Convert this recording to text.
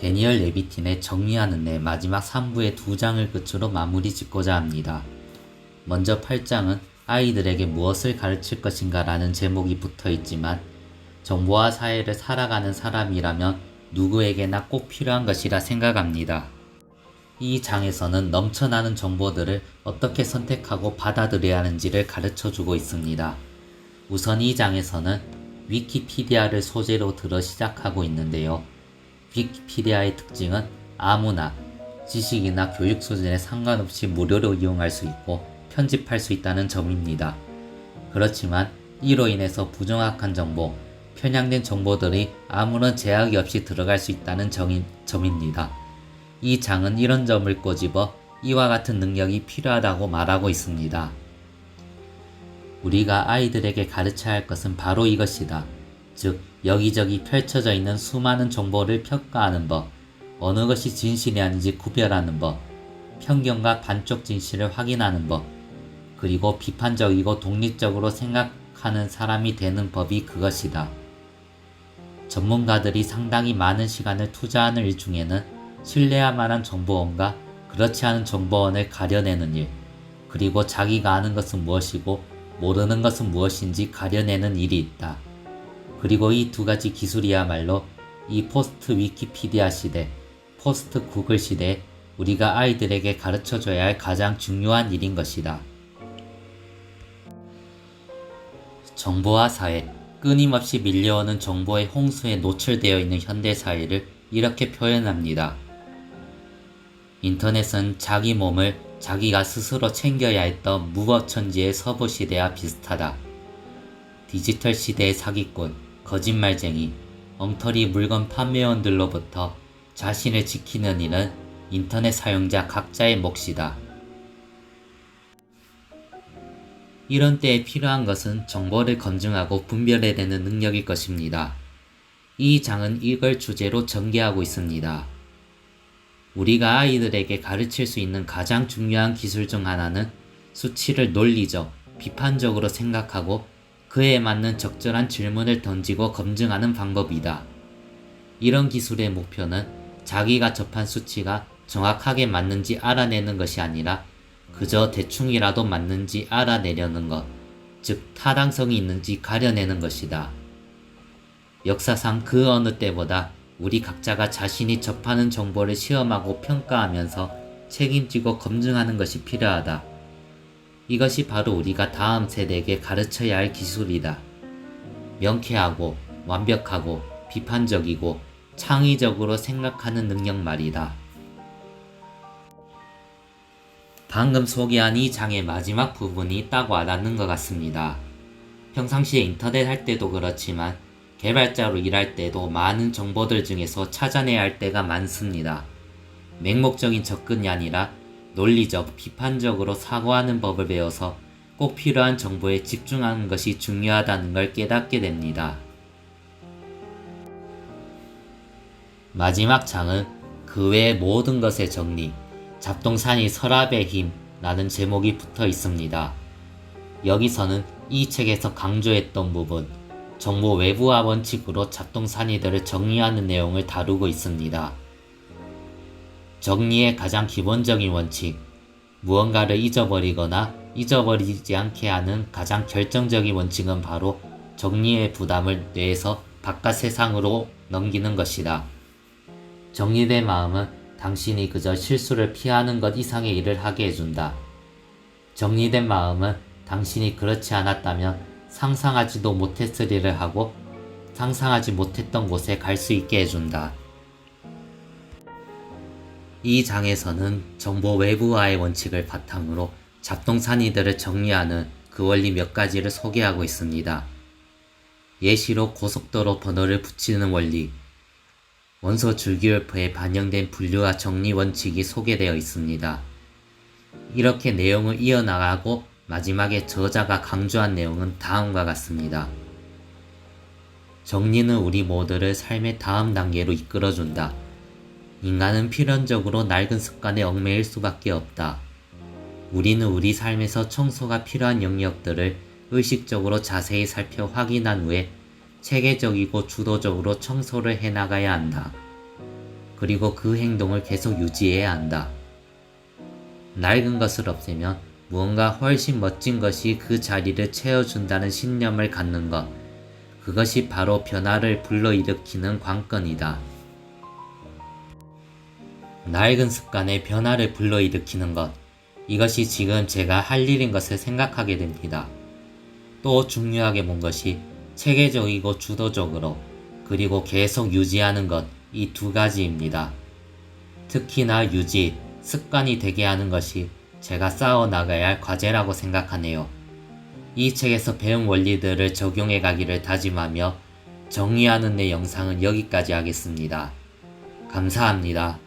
데니얼 레비틴의 정리하는 내 마지막 3부의 두 장을 끝으로 마무리 짓고자 합니다. 먼저 8장은 아이들에게 무엇을 가르칠 것인가 라는 제목이 붙어 있지만 정보화 사회를 살아가는 사람이라면 누구에게나 꼭 필요한 것이라 생각합니다. 이 장에서는 넘쳐나는 정보들을 어떻게 선택하고 받아들여야 하는지를 가르쳐 주고 있습니다. 우선 이 장에서는 위키피디아를 소재로 들어 시작하고 있는데요. 위키피디아의 특징은 아무나 지식이나 교육 수준에 상관없이 무료로 이용할 수 있고 편집할 수 있다는 점입니다. 그렇지만 이로 인해서 부정확한 정보, 편향된 정보들이 아무런 제약이 없이 들어갈 수 있다는 점이, 점입니다. 이 장은 이런 점을 꼬집어 이와 같은 능력이 필요하다고 말하고 있습니다. 우리가 아이들에게 가르쳐야 할 것은 바로 이것이다. 즉, 여기저기 펼쳐져 있는 수많은 정보를 평가하는 법, 어느 것이 진실이 아닌지 구별하는 법, 편견과 반쪽 진실을 확인하는 법, 그리고 비판적이고 독립적으로 생각하는 사람이 되는 법이 그것이다. 전문가들이 상당히 많은 시간을 투자하는 일 중에는 신뢰할 만한 정보원과 그렇지 않은 정보원을 가려내는 일, 그리고 자기가 아는 것은 무엇이고 모르는 것은 무엇인지 가려내는 일이 있다. 그리고 이 두 가지 기술이야말로 이 포스트 위키피디아 시대, 포스트 구글 시대에 우리가 아이들에게 가르쳐 줘야 할 가장 중요한 일인 것이다. 정보화 사회, 끊임없이 밀려오는 정보의 홍수에 노출되어 있는 현대 사회를 이렇게 표현합니다. 인터넷은 자기 몸을 자기가 스스로 챙겨야 했던 무법천지의 서부 시대와 비슷하다. 디지털 시대의 사기꾼, 거짓말쟁이, 엉터리 물건 판매원들로부터 자신을 지키는 일은 인터넷 사용자 각자의 몫이다. 이런 때에 필요한 것은 정보를 검증하고 분별해내는 능력일 것입니다. 이 장은 이걸 주제로 전개하고 있습니다. 우리가 아이들에게 가르칠 수 있는 가장 중요한 기술 중 하나는 수치를 논리적, 비판적으로 생각하고 그에 맞는 적절한 질문을 던지고 검증하는 방법이다. 이런 기술의 목표는 자기가 접한 수치가 정확하게 맞는지 알아내는 것이 아니라 그저 대충이라도 맞는지 알아내려는 것, 즉 타당성이 있는지 가려내는 것이다. 역사상 그 어느 때보다 우리 각자가 자신이 접하는 정보를 시험하고 평가하면서 책임지고 검증하는 것이 필요하다. 이것이 바로 우리가 다음 세대에게 가르쳐야 할 기술이다. 명쾌하고 완벽하고 비판적이고 창의적으로 생각하는 능력 말이다. 방금 소개한 이 장의 마지막 부분이 딱 와닿는 것 같습니다. 평상시에 인터넷 할 때도 그렇지만 개발자로 일할 때도 많은 정보들 중에서 찾아내야 할 때가 많습니다. 맹목적인 접근이 아니라 논리적, 비판적으로 사고하는 법을 배워서 꼭 필요한 정보에 집중하는 것이 중요하다는 걸 깨닫게 됩니다. 마지막 장은 그 외의 모든 것의 정리, 잡동사니 서랍의 힘 라는 제목이 붙어 있습니다. 여기서는 이 책에서 강조했던 부분, 정보 외부화 원칙으로 잡동사니들을 정리하는 내용을 다루고 있습니다. 정리의 가장 기본적인 원칙, 무언가를 잊어버리거나 잊어버리지 않게 하는 가장 결정적인 원칙은 바로 정리의 부담을 뇌에서 바깥 세상으로 넘기는 것이다. 정리된 마음은 당신이 그저 실수를 피하는 것 이상의 일을 하게 해준다. 정리된 마음은 당신이 그렇지 않았다면 상상하지도 못했을 일을 하고 상상하지 못했던 곳에 갈 수 있게 해준다. 이 장에서는 정보 외부화의 원칙을 바탕으로 잡동사니들을 정리하는 그 원리 몇 가지를 소개하고 있습니다. 예시로 고속도로 번호를 붙이는 원리, 원소 줄기율표에 반영된 분류와 정리 원칙이 소개되어 있습니다. 이렇게 내용을 이어나가고 마지막에 저자가 강조한 내용은 다음과 같습니다. 정리는 우리 모두를 삶의 다음 단계로 이끌어준다. 인간은 필연적으로 낡은 습관에 얽매일 수밖에 없다. 우리는 우리 삶에서 청소가 필요한 영역들을 의식적으로 자세히 살펴 확인한 후에 체계적이고 주도적으로 청소를 해나가야 한다. 그리고 그 행동을 계속 유지해야 한다. 낡은 것을 없애면 무언가 훨씬 멋진 것이 그 자리를 채워준다는 신념을 갖는 것. 그것이 바로 변화를 불러일으키는 관건이다. 낡은 습관의 변화를 불러일으키는 것. 이것이 지금 제가 할 일인 것을 생각하게 됩니다. 또 중요하게 본 것이 체계적이고 주도적으로 그리고 계속 유지하는 것 이 두 가지입니다. 특히나 유지, 습관이 되게 하는 것이 제가 쌓아 나가야 할 과제라고 생각하네요. 이 책에서 배운 원리들을 적용해 가기를 다짐하며 정리하는 내 영상은 여기까지 하겠습니다. 감사합니다.